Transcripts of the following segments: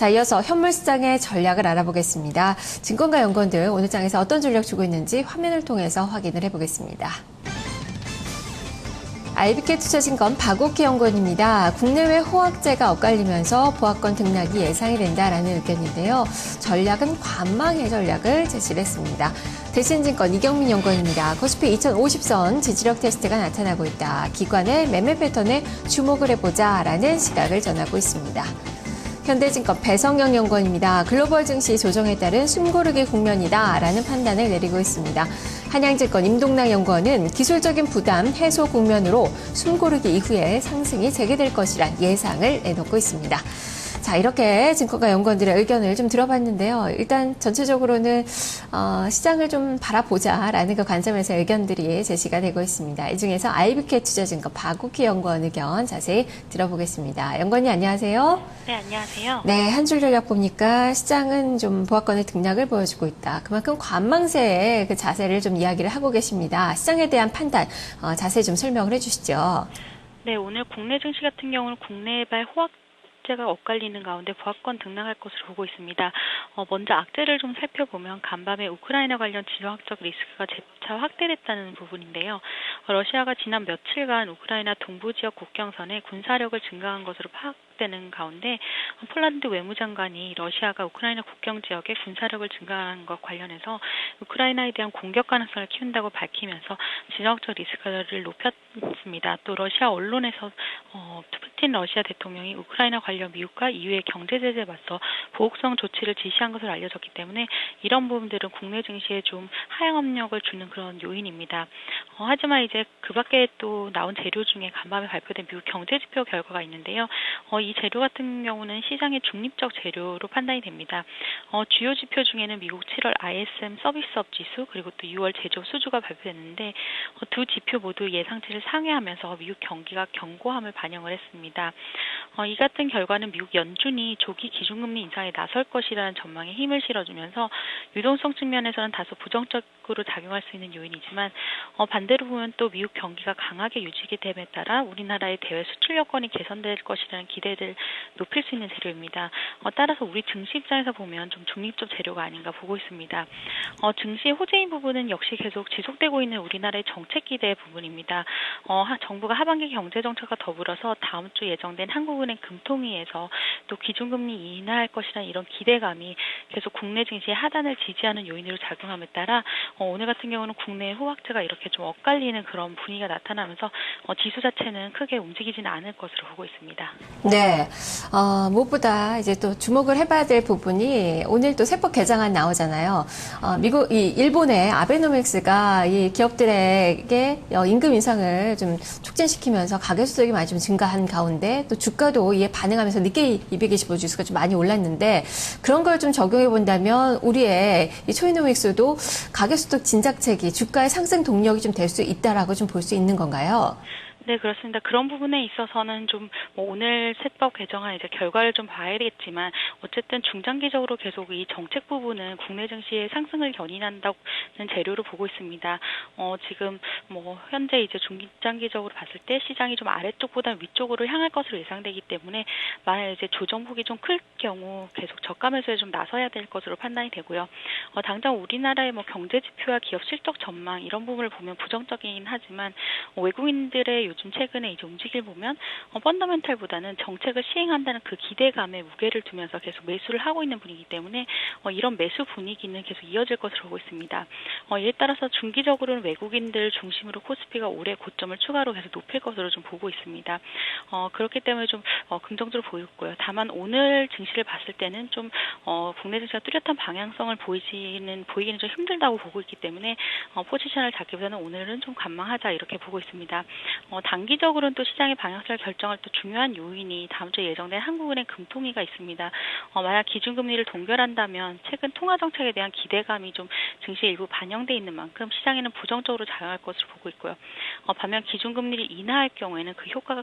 자, 이어서 현물 시장의 전략을 알아보겠습니다. 증권가 연구원들 오늘 장에서 어떤 전략 주고 있는지 화면을 통해서 확인을 해보겠습니다. IBK 투자증권 박옥희 연구원입니다. 국내외 호황제가 엇갈리면서 보합권 등락이 예상이 된다라는 의견인데요. 전략은 관망의 전략을 제시를 했습니다. 대신증권 이경민 연구원입니다. 코스피 2050선 지지력 테스트가 나타나고 있다. 기관의 매매 패턴에 주목을 해보자라는 시각을 전하고 있습니다. 현대증권 배성영 연구원입니다. 글로벌 증시 조정에 따른 숨고르기 국면이다라는 판단을 내리고 있습니다. 한양증권 임동락 연구원은 기술적인 부담 해소 국면으로 숨고르기 이후에 상승이 재개될 것이란 예상을 내놓고 있습니다. 자, 이렇게 증권가 연구원들의 의견을 좀 들어봤는데요. 일단 전체적으로는 어, 시장을 좀 바라보자라는 그 관점에서 의견들이 제시가 되고 있습니다. 이 중에서 IBK 투자증권 박국희 연구원 의견 자세히 들어보겠습니다. 연구원님 안녕하세요. 네, 안녕하세요. 네, 한 줄 전략 보니까 시장은 좀 보합권의 등락을 보여주고 있다. 그만큼 관망세의 그 자세를 좀 이야기를 하고 계십니다. 시장에 대한 판단 어, 자세히 좀 설명을 해주시죠. 네, 오늘 국내 증시 같은 경우는 국내발 호황 악재가 엇갈리는 가운데 보합권 등락할 것으로 보고 있습니다. 어, 먼저 악재를 좀 살펴보면 간밤에 우크라이나 관련 지정학적 리스크가 재차 확대됐다는 부분인데요. 어, 러시아가 지난 며칠간 우크라이나 동부 지역 국경선에 군사력을 증강한 것으로 파악 되는 가운데 폴란드 외무장관이 러시아가 우크라이나 국경 지역에 군사력을 증가한 것 관련해서 우크라이나에 대한 공격 가능성을 키운다고 밝히면서 지정적 리스크를 높였습니다. 또 러시아 언론에서 어, 푸틴 러시아 대통령이 우크라이나 관련 미국과 EU의 경제 제재에 맞서 보복성 조치를 지시한 것으로 알려졌기 때문에 이런 부분들은 국내 증시에 좀 하향 압력을 주는 그런 요인입니다. 어, 하지만 이제 그 밖에 또 나온 재료 중에 간밤에 발표된 미국 경제 지표 결과가 있는데요. 어, 이 재료 같은 경우는 시장의 중립적 재료로 판단이 됩니다. 어, 주요 지표 중에는 미국 7월 ISM 서비스업 지수 그리고 또 6월 제조업 수주가 발표됐는데 어, 두 지표 모두 예상치를 상회하면서 미국 경기가 견고함을 반영을 했습니다. 어, 이 같은 결과는 미국 연준이 조기 기준금리 인상에 나설 것이라는 전망에 힘을 실어주면서 유동성 측면에서는 다소 부정적으로 작용할 수 있는 요인이지만 어, 반대로 보면 또 미국 경기가 강하게 유지게 됨에 따라 우리나라의 대외 수출 여건이 개선될 것이라는 기대를 높일 수 있는 재료입니다. 어, 따라서 우리 증시 입장에서 보면 좀 중립적 재료가 아닌가 보고 있습니다. 어, 증시의 호재인 부분은 역시 계속 지속되고 있는 우리나라의 정책 기대 부분입니다. 어, 정부가 하반기 경제 정책과 더불어서 다음 주 예정된 한국은행 금통위에서 또 기준금리 인하할 것이라는 이런 기대감이 계속 국내 증시의 하단을 지지하는 요인으로 작용함에 따라 어, 오늘 같은 경우는 국내 호황제가 이렇게 좀 엇갈리는 그런 분위기가 나타나면서 어, 지수 자체는 크게 움직이지는 않을 것으로 보고 있습니다. 네, 어, 무엇보다 이제 또 주목을 해봐야 될 부분이 오늘 또 세법 개정안 나오잖아요. 어, 미국, 이 일본의 아베노믹스가 이 기업들에게 어, 임금 인상을 좀 촉진시키면서 가계 수익이 많이 좀 증가한 가운데 또 주가 도 이에 반응하면서 늦게 225 지수가 좀 많이 올랐는데 그런 걸 좀 적용해 본다면 우리의 이 초이노믹스도 가계소득 진작책이 주가의 상승 동력이 좀 될 수 있다라고 좀 볼 수 있는 건가요? 네, 그렇습니다. 그런 부분에 있어서는 좀 뭐 오늘 세법 개정안 이제 결과를 좀 봐야 되겠지만 어쨌든 중장기적으로 계속 이 정책 부분은 국내 증시의 상승을 견인한다는 재료로 보고 있습니다. 어, 지금 뭐 현재 이제 중장기적으로 봤을 때 시장이 좀 아래쪽보다 위쪽으로 향할 것으로 예상되기 때문에 만약 이제 조정폭이 좀 클 경우 계속 저가 매수에 좀 나서야 될 것으로 판단이 되고요. 어, 당장 우리나라의 뭐 경제 지표와 기업 실적 전망 이런 부분을 보면 부정적이긴 하지만 어, 외국인들의 요즘 최근에 이제 움직일 보면 어, 펀더멘탈보다는 정책을 시행한다는 그 기대감에 무게를 두면서 계속 매수를 하고 있는 분위기 때문에 어, 이런 매수 분위기는 계속 이어질 것으로 보고 있습니다. 어, 이에 따라서 중기적으로는 외국인들 중심으로 코스피가 올해 고점을 추가로 계속 높일 것으로 좀 보고 있습니다. 어, 그렇기 때문에 좀 어, 긍정적으로 보이고요. 다만 오늘 증시를 봤을 때는 좀 어, 국내 증시가 뚜렷한 방향성을 보이지 는 보이기는 좀 힘들다고 보고 있기 때문에 어, 포지션을 잡기보다는 오늘은 좀 관망하자 이렇게 보고 있습니다. 어, 단기적으로는 또 시장의 방향성을 결정할 또 중요한 요인이 다음 주에 예정된 한국은행 금통위가 있습니다. 어, 만약 기준금리를 동결한다면 최근 통화 정책에 대한 기대감이 좀 증시에 일부 반영돼 있는 만큼 시장에는 부정적으로 작용할 것으로 보고 있고요. 어, 반면 기준금리를 인하할 경우에는 그 효과가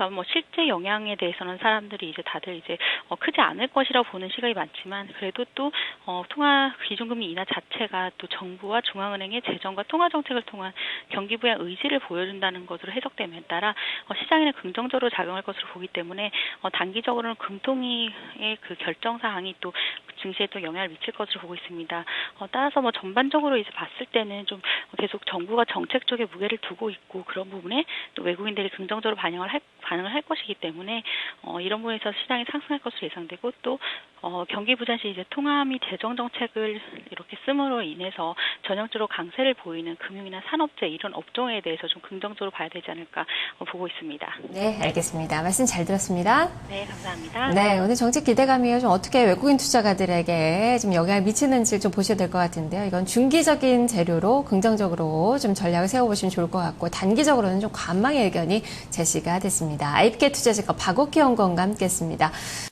그러니까 뭐 실제 영향에 대해서는 사람들이 이제 다들 이제 어, 크지 않을 것이라고 보는 시각이 많지만 그래도 또 어, 통화 기준금리 인하 자체가 또 정부와 중앙은행의 재정과 통화 정책을 통한 경기 부양 의지를 보여준다는 것으로 해석됨에 따라 어, 시장에는 긍정적으로 작용할 것으로 보기 때문에 어, 단기적으로는 금통위의 그 결정 사항이 또 증시에 또 영향을 미칠 것으로 보고 있습니다. 어, 따라서 뭐 전반적으로 이제 봤을 때는 좀 계속 정부가 정책 쪽에 무게를 두고 있고 그런 부분에 또 외국인들이 긍정적으로 반영을 할, 반응을 할 것이기 때문에 어, 이런 부분에서 시장이 상승할 것으로 예상되고 또 어, 경기 부전 시 이제 통화 및 재정 정책을 이렇게 씀으로 인해서 전형적으로 강세를 보이는 금융이나 산업재 이런 업종에 대해서 좀 긍정적으로 봐야 되지 않을까 어, 보고 있습니다. 네, 알겠습니다. 말씀 잘 들었습니다. 네, 감사합니다. 네, 오늘 정책 기대감이 좀 어떻게 외국인 투자가들에게 좀 영향을 미치는지 좀 보셔야 될 것 같은데요. 이건 중기적인 재료로 긍정적으로 좀 전략을 세워보시면 좋을 것 같고, 단기적으로는 좀 관망의 의견이 제시가 됐습니다. IPK 투자증권 박옥기 연구원과 함께 했습니다.